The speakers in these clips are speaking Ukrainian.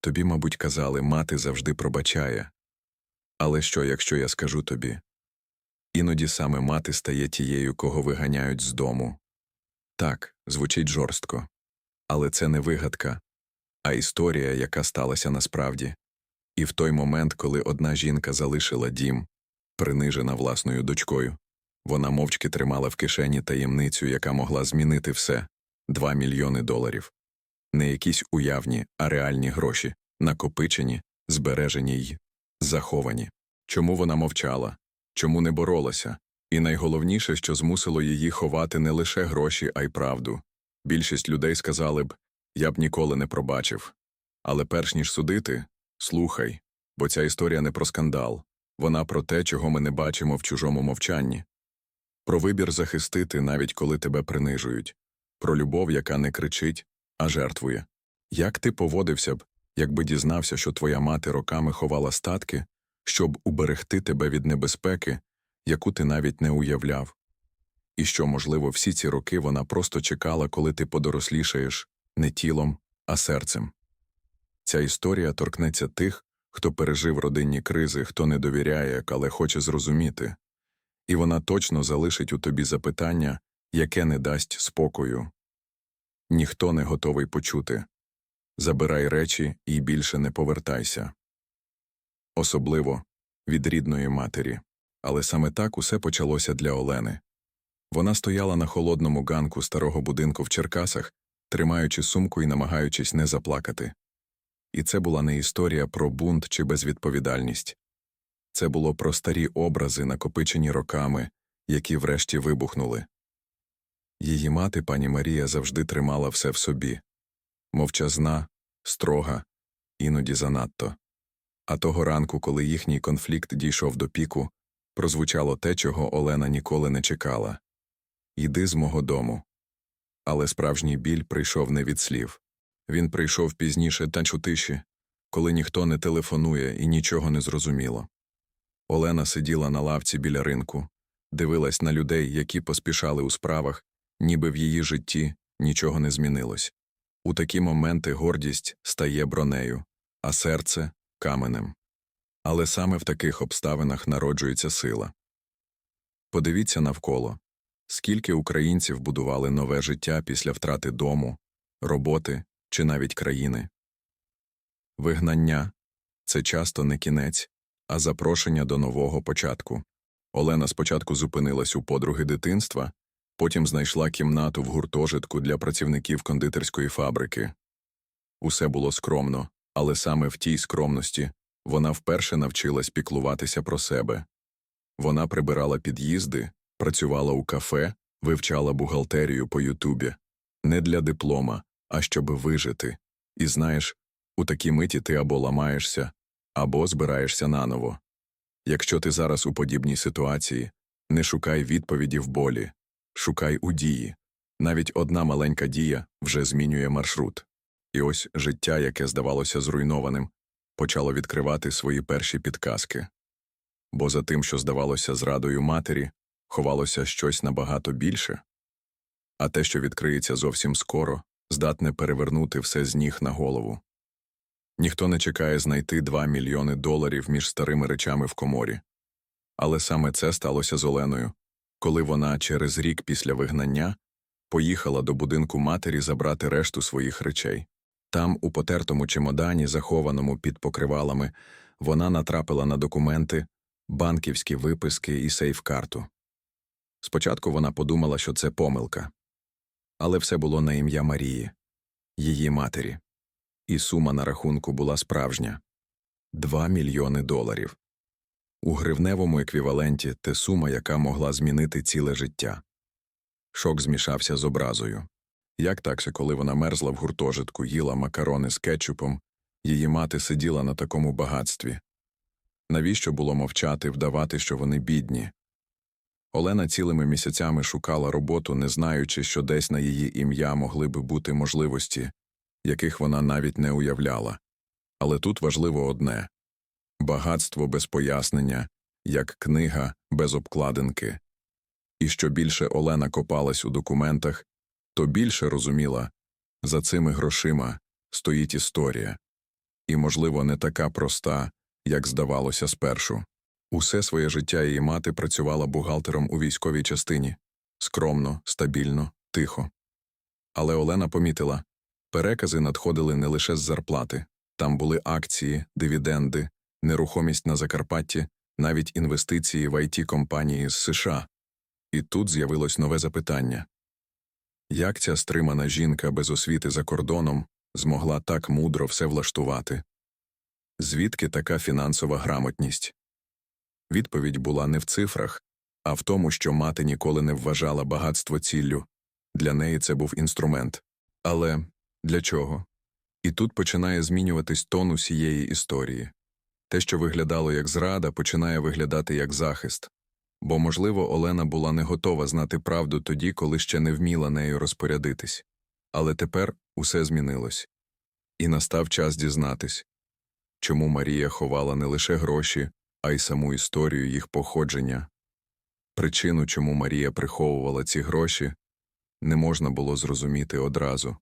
Тобі, мабуть, казали, мати завжди пробачає. Але що, якщо я скажу тобі? Іноді саме мати стає тією, кого виганяють з дому. Так, звучить жорстко. Але це не вигадка, а історія, яка сталася насправді. І в той момент, коли одна жінка залишила дім, принижена власною дочкою, вона мовчки тримала в кишені таємницю, яка могла змінити все два мільйони доларів. Не якісь уявні, а реальні гроші, накопичені, збережені й заховані. Чому вона мовчала? Чому не боролася? І найголовніше, що змусило її ховати не лише гроші, а й правду. Більшість людей сказали б я б ніколи не пробачив. Але перш ніж судити, слухай, бо ця історія не про скандал, вона про те, чого ми не бачимо в чужому мовчанні, про вибір захистити, навіть коли тебе принижують, про любов, яка не кричить, а жертвує. Як ти поводився б, якби дізнався, що твоя мати роками ховала статки, щоб уберегти тебе від небезпеки, яку ти навіть не уявляв? І що, можливо, всі ці роки вона просто чекала, коли ти подорослішаєш не тілом, а серцем. Ця історія торкнеться тих, хто пережив родинні кризи, хто не довіряє, але хоче зрозуміти. І вона точно залишить у тобі запитання, яке не дасть спокою. Ніхто не готовий почути. Забирай речі і більше не повертайся. Особливо від рідної матері. Але саме так усе почалося для Олени. Вона стояла на холодному ганку старого будинку в Черкасах, тримаючи сумку і намагаючись не заплакати. І це була не історія про бунт чи безвідповідальність. Це було про старі образи, накопичені роками, які врешті вибухнули. Її мати, пані Марія, завжди тримала все в собі мовчазна, строга, іноді занадто. А того ранку, коли їхній конфлікт дійшов до піку, прозвучало те, чого Олена ніколи не чекала Йди з мого дому. Але справжній біль прийшов не від слів. Він прийшов пізніше та у тиші, коли ніхто не телефонує і нічого не зрозуміло. Олена сиділа на лавці біля ринку, дивилась на людей, які поспішали у справах, ніби в її житті нічого не змінилось. У такі моменти гордість стає бронею, а серце каменем. Але саме в таких обставинах народжується сила. Подивіться навколо скільки українців будували нове життя після втрати дому, роботи чи навіть країни. Вигнання це часто не кінець, а запрошення до нового початку. Олена спочатку зупинилась у подруги дитинства, потім знайшла кімнату в гуртожитку для працівників кондитерської фабрики. Усе було скромно, але саме в тій скромності вона вперше навчилась піклуватися про себе. Вона прибирала під'їзди, працювала у кафе, вивчала бухгалтерію по Ютубі не для диплома, а щоб вижити. І знаєш, у такій миті ти або ламаєшся, або збираєшся наново. Якщо ти зараз у подібній ситуації, не шукай відповіді в болі, шукай у дії. Навіть одна маленька дія вже змінює маршрут. І ось життя, яке здавалося зруйнованим, почало відкривати свої перші підказки. Бо за тим, що здавалося зрадою матері, ховалося щось набагато більше, а те, що відкриється зовсім скоро, здатне перевернути все з ніг на голову. Ніхто не чекає знайти 2 мільйони доларів між старими речами в коморі. Але саме це сталося з Оленою, коли вона через рік після вигнання поїхала до будинку матері забрати решту своїх речей. Там, у потертому чемодані, захованому під покривалами, вона натрапила на документи, банківські виписки і сейф-карту. Спочатку вона подумала, що це помилка. Але все було на ім'я Марії, її матері. І сума на рахунку була справжня два мільйони доларів. У гривневому еквіваленті те сума, яка могла змінити ціле життя. Шок змішався з образою. Як так, що коли вона мерзла в гуртожитку, їла макарони з кетчупом, її мати сиділа на такому багатстві. Навіщо було мовчати, вдавати, що вони бідні? Олена цілими місяцями шукала роботу, не знаючи, що десь на її ім'я могли би бути можливості, яких вона навіть не уявляла. Але тут важливо одне багатство без пояснення, як книга без обкладинки. І що більше Олена копалась у документах, то більше розуміла за цими грошима стоїть історія. і, можливо, не така проста, як здавалося спершу. Усе своє життя її мати працювала бухгалтером у військовій частині скромно, стабільно, тихо. Але Олена помітила перекази надходили не лише з зарплати, там були акції, дивіденди, нерухомість на Закарпатті, навіть інвестиції в it компанії з США. І тут з'явилось нове запитання як ця стримана жінка без освіти за кордоном змогла так мудро все влаштувати? Звідки така фінансова грамотність? Відповідь була не в цифрах, а в тому, що мати ніколи не вважала багатство ціллю. Для неї це був інструмент. Але для чого? І тут починає змінюватись тон усієї історії. Те, що виглядало як зрада, починає виглядати як захист. Бо, можливо, Олена була не готова знати правду тоді, коли ще не вміла нею розпорядитись. Але тепер усе змінилось. І настав час дізнатись, чому Марія ховала не лише гроші, а й саму історію їх походження. Причину, чому Марія приховувала ці гроші, не можна було зрозуміти одразу.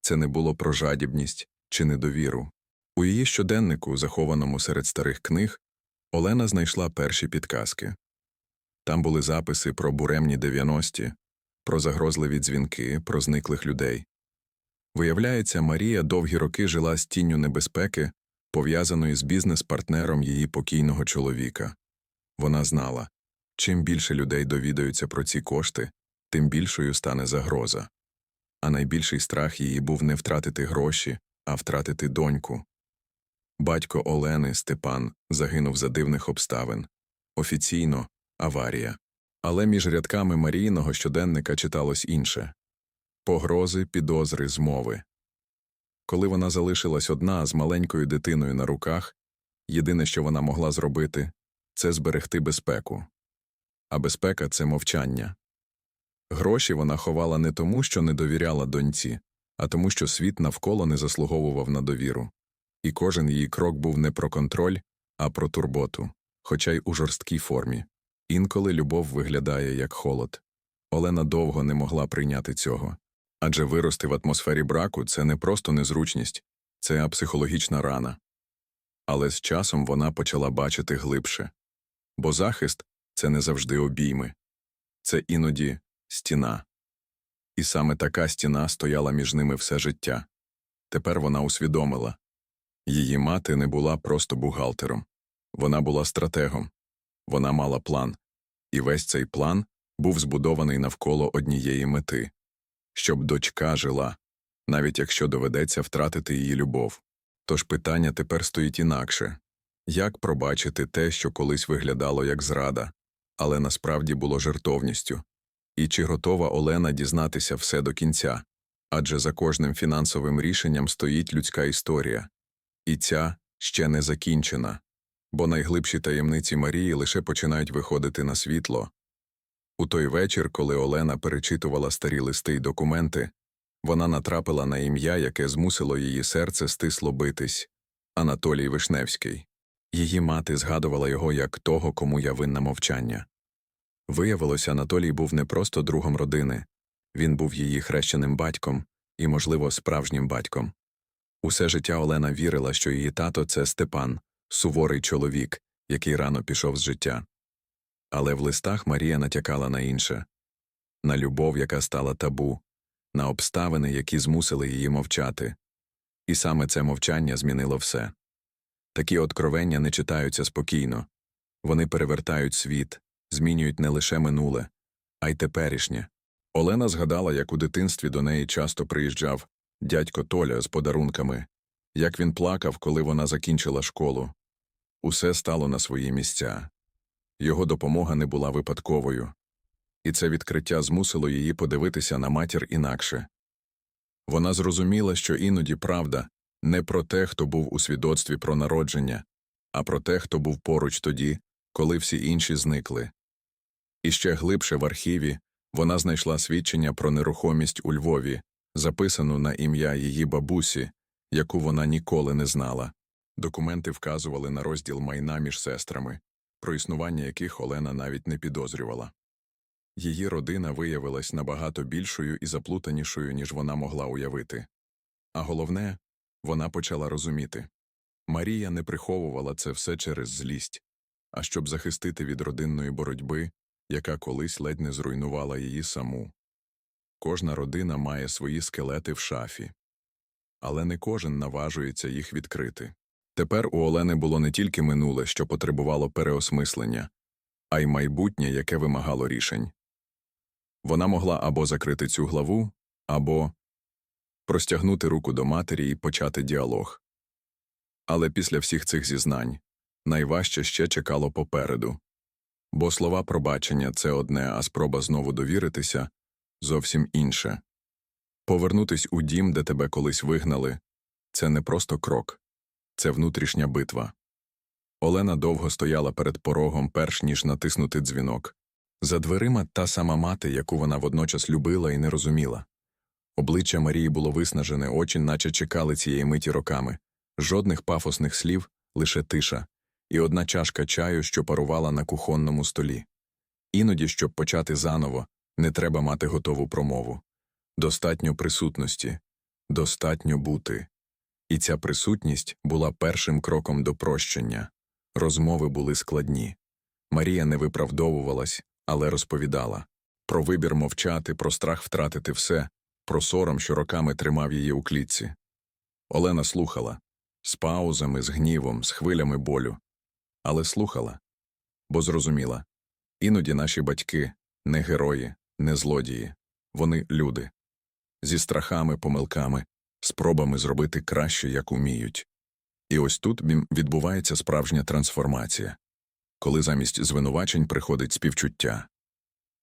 Це не було про жадібність чи недовіру. У її щоденнику, захованому серед старих книг, Олена знайшла перші підказки. Там були записи про буремні 90-ті, про загрозливі дзвінки, про зниклих людей. Виявляється, Марія довгі роки жила з тінню небезпеки, пов'язаної з бізнес-партнером її покійного чоловіка. Вона знала, чим більше людей довідаються про ці кошти, тим більшою стане загроза. А найбільший страх її був не втратити гроші, а втратити доньку. Батько Олени Степан загинув за дивних обставин. Офіційно аварія. Але між рядками Марійного щоденника читалось інше погрози, підозри, змови. Коли вона залишилась одна з маленькою дитиною на руках, єдине, що вона могла зробити, це зберегти безпеку. А безпека це мовчання. Гроші вона ховала не тому, що не довіряла доньці, а тому, що світ навколо не заслуговував на довіру. І кожен її крок був не про контроль, а про турботу, хоча й у жорсткій формі. Інколи любов виглядає як холод. Олена довго не могла прийняти цього. Адже вирости в атмосфері браку це не просто незручність, це психологічна рана. Але з часом вона почала бачити глибше. Бо захист це не завжди обійми, це іноді стіна. І саме така стіна стояла між ними все життя. Тепер вона усвідомила її мати не була просто бухгалтером, вона була стратегом, вона мала план, і весь цей план був збудований навколо однієї мети. Щоб дочка жила, навіть якщо доведеться втратити її любов. Тож питання тепер стоїть інакше. Як пробачити те, що колись виглядало як зрада, але насправді було жертовністю, і чи готова Олена дізнатися все до кінця? Адже за кожним фінансовим рішенням стоїть людська історія, і ця ще не закінчена, бо найглибші таємниці Марії лише починають виходити на світло. У той вечір, коли Олена перечитувала старі листи й документи, вона натрапила на ім'я, яке змусило її серце стисло битись Анатолій Вишневський. Її мати згадувала його як того, кому я винна мовчання. Виявилося, Анатолій був не просто другом родини, він був її хрещеним батьком і, можливо, справжнім батьком. Усе життя Олена вірила, що її тато це Степан, суворий чоловік, який рано пішов з життя. Але в листах Марія натякала на інше на любов, яка стала табу, на обставини, які змусили її мовчати. І саме це мовчання змінило все. Такі откровення не читаються спокійно вони перевертають світ, змінюють не лише минуле, а й теперішнє. Олена згадала, як у дитинстві до неї часто приїжджав дядько Толя з подарунками, як він плакав, коли вона закінчила школу. Усе стало на свої місця. Його допомога не була випадковою, і це відкриття змусило її подивитися на матір інакше. Вона зрозуміла, що іноді правда не про те, хто був у свідоцтві про народження, а про те, хто був поруч тоді, коли всі інші зникли. І ще глибше в архіві вона знайшла свідчення про нерухомість у Львові, записану на ім'я її бабусі, яку вона ніколи не знала. Документи вказували на розділ майна між сестрами про існування яких Олена навіть не підозрювала. Її родина виявилась набагато більшою і заплутанішою, ніж вона могла уявити. А головне, вона почала розуміти Марія не приховувала це все через злість, а щоб захистити від родинної боротьби, яка колись ледь не зруйнувала її саму. Кожна родина має свої скелети в шафі, але не кожен наважується їх відкрити. Тепер у Олени було не тільки минуле, що потребувало переосмислення, а й майбутнє, яке вимагало рішень. Вона могла або закрити цю главу, або простягнути руку до матері і почати діалог. Але після всіх цих зізнань найважче ще чекало попереду. Бо слова пробачення це одне, а спроба знову довіритися зовсім інше. Повернутись у дім, де тебе колись вигнали, це не просто крок, це внутрішня битва. Олена довго стояла перед порогом, перш ніж натиснути дзвінок. За дверима та сама мати, яку вона водночас любила і не розуміла. Обличчя Марії було виснажене, очі наче чекали цієї миті роками. Жодних пафосних слів, лише тиша, і одна чашка чаю, що парувала на кухонному столі. Іноді, щоб почати заново, не треба мати готову промову. Достатньо присутності, достатньо бути. І ця присутність була першим кроком до прощення. Розмови були складні. Марія не виправдовувалась, але розповідала про вибір мовчати, про страх втратити все, про сором, що роками тримав її у клітці. Олена слухала з паузами, з гнівом, з хвилями болю, але слухала, бо зрозуміла іноді наші батьки не герої, не злодії, вони люди зі страхами, помилками, спробами зробити краще, як уміють. І ось тут відбувається справжня трансформація, коли замість звинувачень приходить співчуття,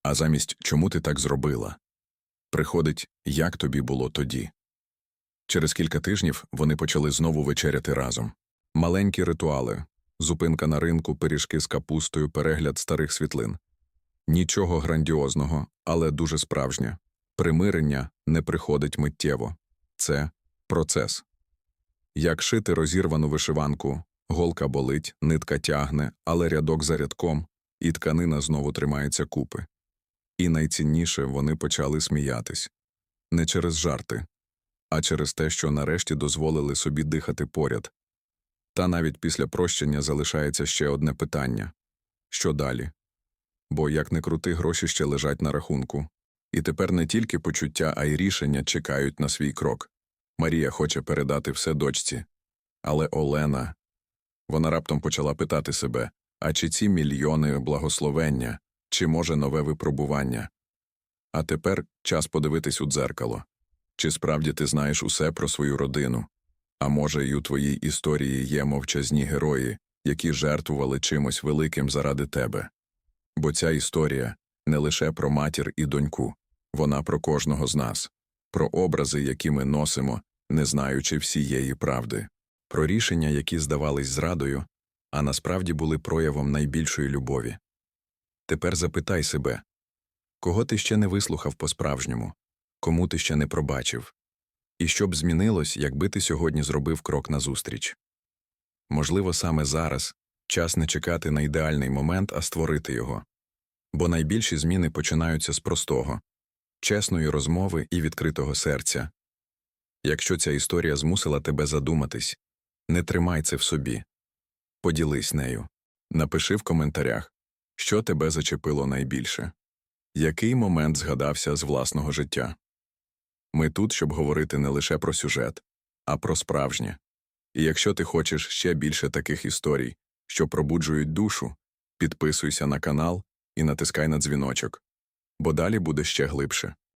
а замість чому ти так зробила, приходить, як тобі було тоді. Через кілька тижнів вони почали знову вечеряти разом. Маленькі ритуали, зупинка на ринку, пиріжки з капустою, перегляд старих світлин. Нічого грандіозного, але дуже справжнє. Примирення не приходить миттєво. Це процес. Як шити розірвану вишиванку, голка болить, нитка тягне, але рядок за рядком, і тканина знову тримається купи. І найцінніше вони почали сміятись не через жарти, а через те, що нарешті дозволили собі дихати поряд. Та навіть після прощення залишається ще одне питання що далі? Бо, як не крути, гроші ще лежать на рахунку. І тепер не тільки почуття, а й рішення чекають на свій крок. Марія хоче передати все дочці. Але Олена. Вона раптом почала питати себе а чи ці мільйони благословення, чи може нове випробування? А тепер час подивитись у дзеркало. Чи справді ти знаєш усе про свою родину? А може, й у твоїй історії є мовчазні герої, які жертвували чимось великим заради тебе? Бо ця історія не лише про матір і доньку, вона про кожного з нас, про образи, які ми носимо, не знаючи всієї правди, про рішення, які здавались зрадою, а насправді були проявом найбільшої любові. Тепер запитай себе кого ти ще не вислухав по-справжньому, кому ти ще не пробачив, і що б змінилось, якби ти сьогодні зробив крок назустріч? Можливо, саме зараз час не чекати на ідеальний момент, а створити його. Бо найбільші зміни починаються з простого, чесної розмови і відкритого серця. Якщо ця історія змусила тебе задуматись, не тримай це в собі. Поділись нею. Напиши в коментарях, що тебе зачепило найбільше, який момент згадався з власного життя. Ми тут, щоб говорити не лише про сюжет, а про справжнє. І якщо ти хочеш ще більше таких історій, що пробуджують душу, підписуйся на канал і натискай на дзвіночок, бо далі буде ще глибше.